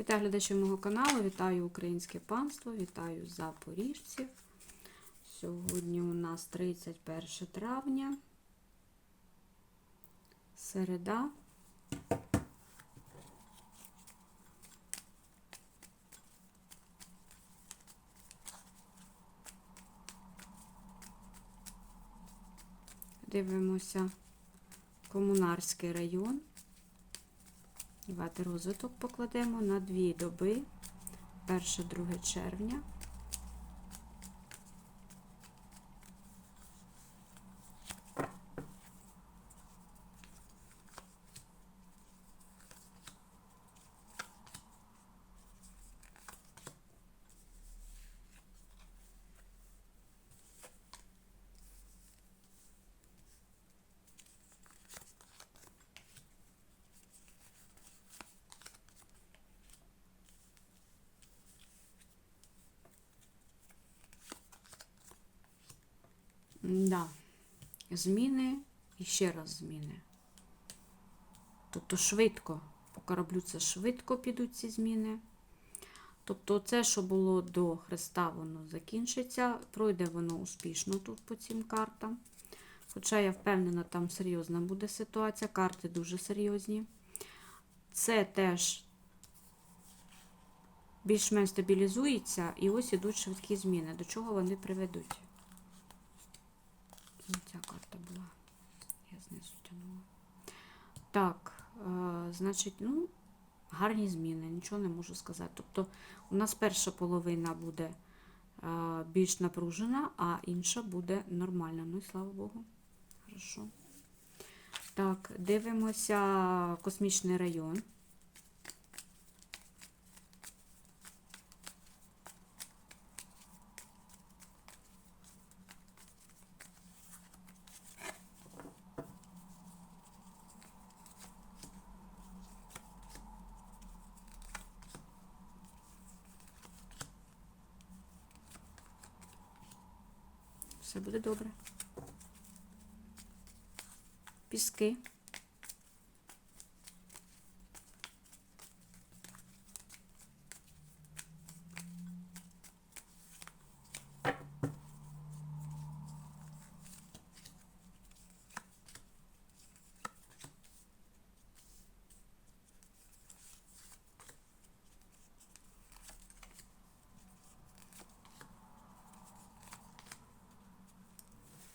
Вітаю глядачів мого каналу, вітаю українське панство, вітаю запоріжців. Сьогодні у нас 31 травня, середа. Дивимося Комунарський район. Давайте розвиток покладемо на дві доби, 1-2 червня. Да. Зміни і ще раз зміни. Тобто швидко, по кораблю це швидко підуть ці зміни. Тобто, це, що було до Христа, воно закінчиться. Пройде воно успішно тут по цим картам. Хоча я впевнена, там серйозна буде ситуація. Карти дуже серйозні. Це теж більш-менш стабілізується, і ось ідуть швидкі зміни. До чого вони приведуть? Ця карта була. Я знизу тягнула. Так, е, значить, ну, гарні зміни, нічого не можу сказати. Тобто, у нас перша половина буде е, більш напружена, а інша буде нормальна. Ну і слава Богу. Хорошо. Так, дивимося космічний район. Все буде добре. Піски.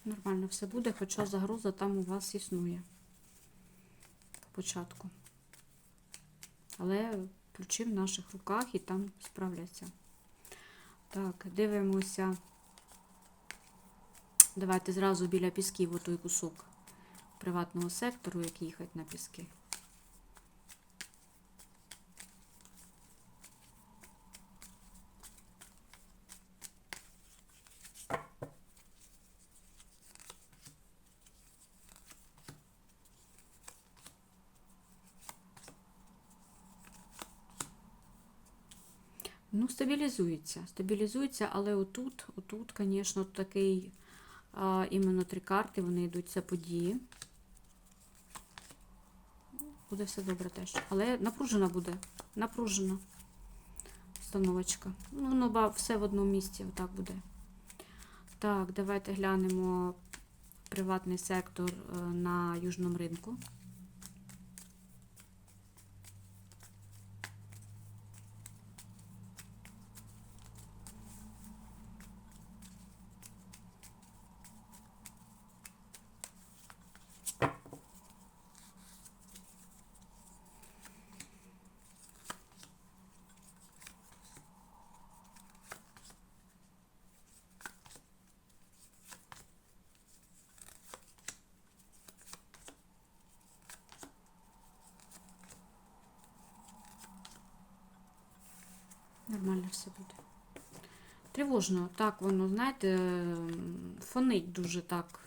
Нормально все буде, хоча загроза там у вас існує по початку. Але ключі в наших руках і там справляться. Так, дивимося. Давайте зразу біля пісків отой кусок приватного сектору, як їхати на піски. Ну, стабілізується. Стабілізується, але отут, отут, звісно, такий а, іменно три карти, вони йдуть це події. Буде все добре теж. Але напружена буде. Напружена установочка. Ну, воно все в одному місці, отак буде. Так, давайте глянемо приватний сектор е, на южному ринку. Нормально все буде. Тривожно, так воно, знаєте, фонить дуже так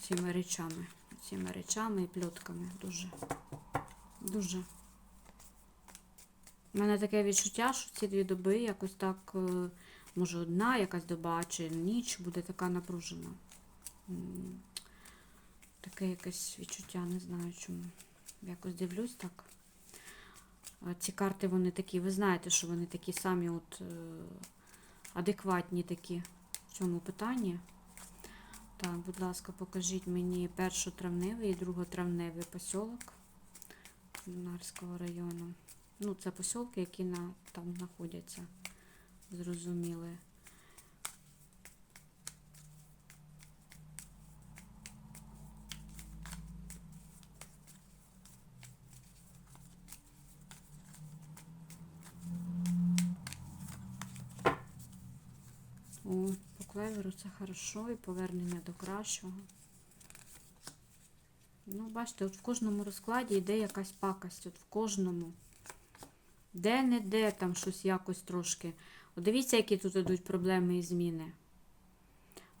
цими речами. Цими речами і пльотками. Дуже. Дуже. У мене таке відчуття, що ці дві доби якось так, е, може, одна якась доба чи ніч буде така напружена. Таке якесь відчуття, не знаю чому. Якось дивлюсь так. Ці карти вони такі, ви знаєте, що вони такі самі от, е, адекватні такі в цьому питанні. Так, будь ласка, покажіть мені першотравневий і друготравневий посілок Нарського району. Ну, це посілки, які на, там знаходяться. Зрозуміли. О, по клеверу це хорошо і повернення до кращого. Ну, бачите, от в кожному розкладі йде якась пакость. От в кожному. Де-не-де там щось якось трошки. От дивіться, які тут йдуть проблеми і зміни.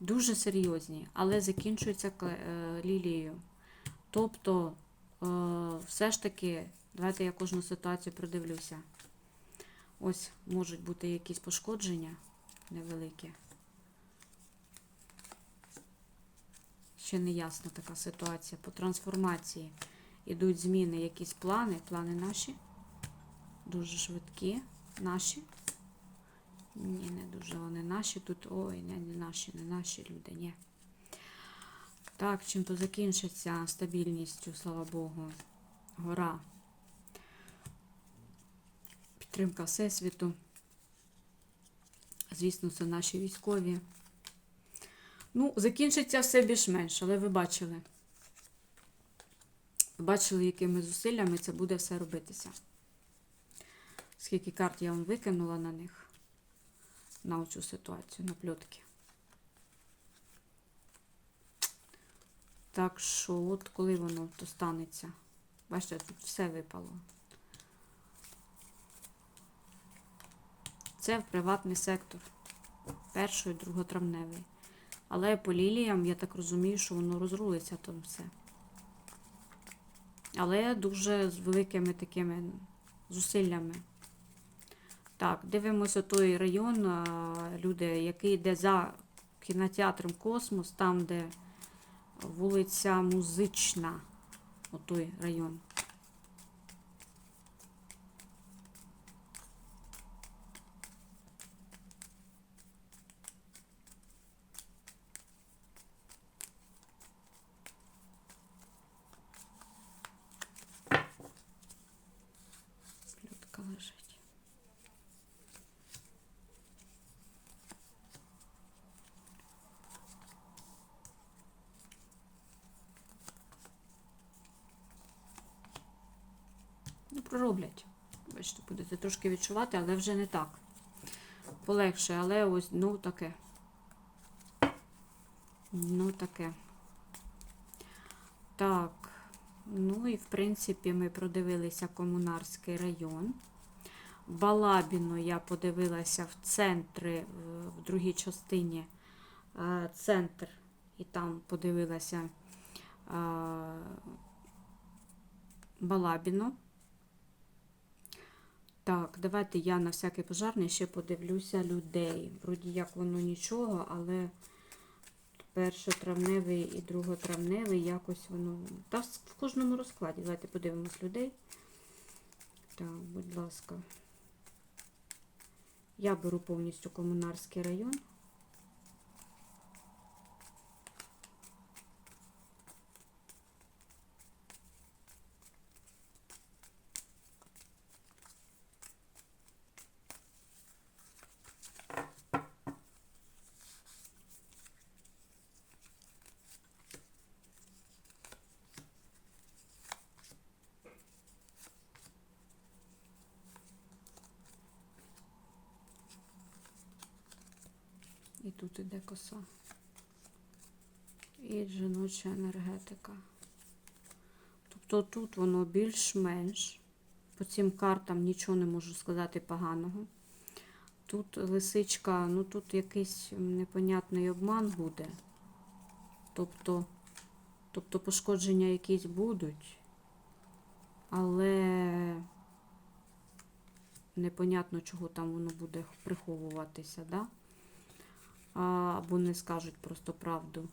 Дуже серйозні, але закінчуються е, лілією. Тобто, е, все ж таки, давайте я кожну ситуацію продивлюся. Ось можуть бути якісь пошкодження невеликі. Ще не ясна така ситуація. По трансформації йдуть зміни, якісь плани. Плани наші. Дуже швидкі. Наші. Ні, не дуже вони наші. Тут, ой, не, не наші, не наші люди, ні. Так, чим то закінчиться стабільністю, слава Богу. Гора. Підтримка Всесвіту. Звісно, це наші військові. Ну, закінчиться все більш-менш, але ви бачили. Ви бачили, якими зусиллями це буде все робитися. Скільки карт я вам викинула на них, на оцю ситуацію, на пльотки. Так що, от коли воно то станеться. Бачите, тут все випало. Це в приватний сектор. Перший, друготравневий. Але по ліліям, я так розумію, що воно розрулиться там все. Але дуже з великими такими зусиллями. Так, дивимося той район, люди, який йде за кінотеатром Космос, там, де вулиця Музична. Отой район. Пророблять. Бачите, будете трошки відчувати, але вже не так. Полегше, але ось, ну, таке. Ну, таке. Так. Ну і в принципі ми продивилися Комунарський район. Балабіну я подивилася в центри, в- другій частині е, центр, і там подивилася е, Балабіну. Так, давайте я на всякий пожарний ще подивлюся людей. Вроді як воно нічого, але першотравневий і друготравневий якось воно. Та в кожному розкладі. Давайте подивимось людей. Так, будь ласка. Я беру повністю комунарський район. І тут іде коса. І жіноча енергетика. Тобто тут воно більш-менш. По цим картам нічого не можу сказати поганого. Тут лисичка, ну тут якийсь непонятний обман буде. Тобто, тобто пошкодження якісь будуть, але непонятно, чого там воно буде приховуватися, да? Або не скажуть просто правду.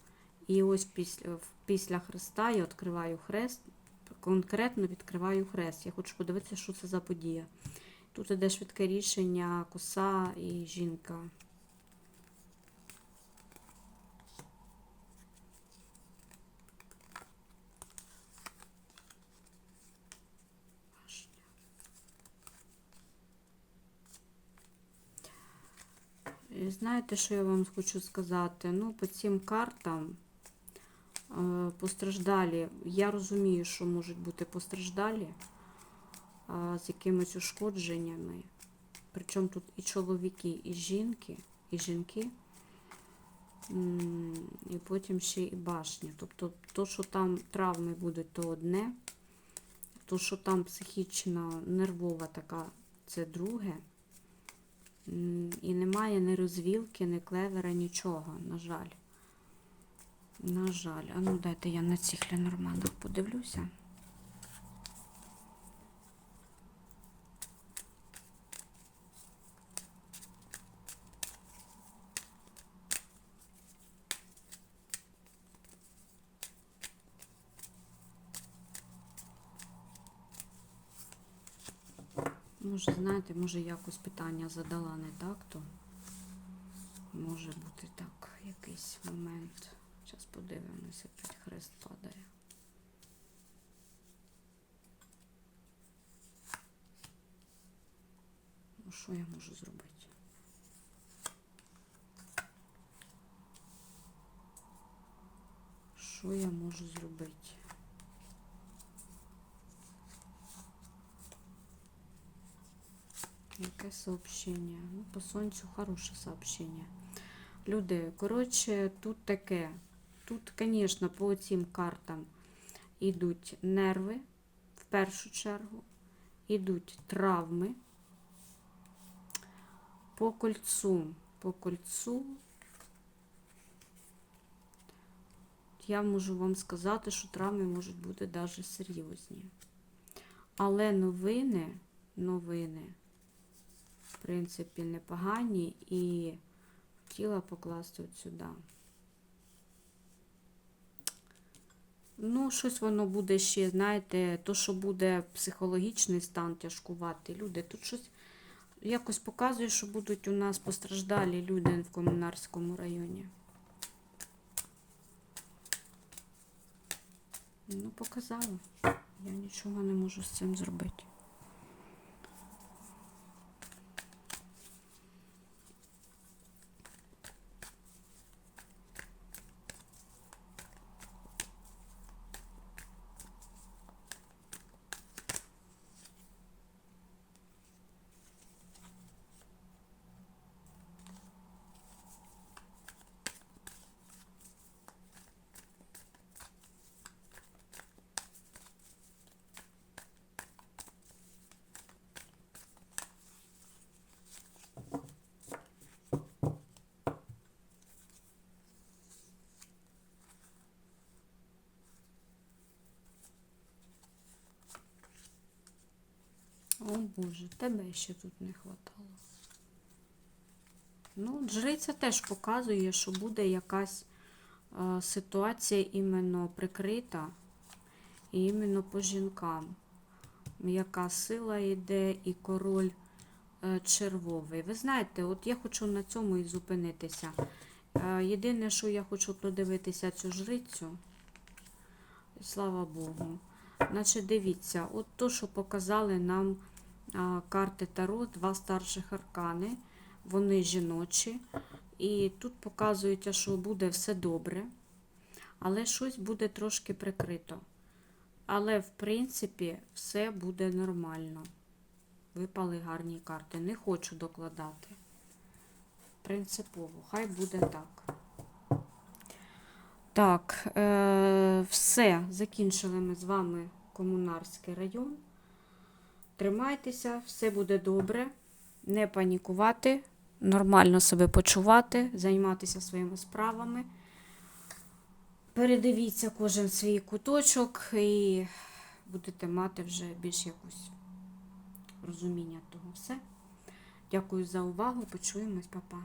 І ось після, після Христа я відкриваю хрест, конкретно відкриваю хрест. Я хочу подивитися, що це за подія. Тут іде швидке рішення, коса і жінка. Знаєте, що я вам хочу сказати? Ну, по цим картам е, постраждалі. Я розумію, що можуть бути постраждалі з якимись ушкодженнями. Причому тут і чоловіки, і жінки, і жінки. І потім ще і башня. Тобто, то, що там травми будуть, то одне. То, що там психічна, нервова така, це друге. І немає ні розвілки, ні клевера, нічого, на жаль. На жаль. А ну дайте я на цих ленорманах подивлюся. Може, знаєте, може якось питання задала не так, то може бути так, якийсь момент. Зараз подивимося, під хрест падає. Ну, що я можу зробити? Що я можу зробити? Сообщення? Ну, по сонцю хороше сообщення. Люди, коротше, тут таке. Тут, звісно, по цим картам йдуть нерви в першу чергу, йдуть травми. По кольцу, по кольцу я можу вам сказати, що травми можуть бути навіть серйозні. Але новини, новини в принципі, непогані і хотіла покласти от сюди. Ну, щось воно буде ще, знаєте, то, що буде психологічний стан тяжкувати. Люди, тут щось якось показує, що будуть у нас постраждалі люди в комунарському районі. Ну, показала. Я нічого не можу з цим зробити. О Боже, тебе ще тут не хватало. Ну, жриця теж показує, що буде якась е, ситуація іменно прикрита, і іменно по жінкам. Яка сила йде і король е, червовий. Ви знаєте, от я хочу на цьому і зупинитися. Е, єдине, що я хочу продивитися цю жрицю, слава Богу. Значить, дивіться, от то, що показали нам карти Таро, два старших аркани, вони жіночі. І тут показується, що буде все добре, але щось буде трошки прикрито. Але, в принципі, все буде нормально. Випали гарні карти. Не хочу докладати. Принципово, хай буде так. Так, е, все. Закінчили ми з вами комунарський район. Тримайтеся, все буде добре. Не панікувати, нормально себе почувати, займатися своїми справами. Передивіться кожен свій куточок і будете мати вже більш якусь розуміння того все. Дякую за увагу. Почуємось, па-па.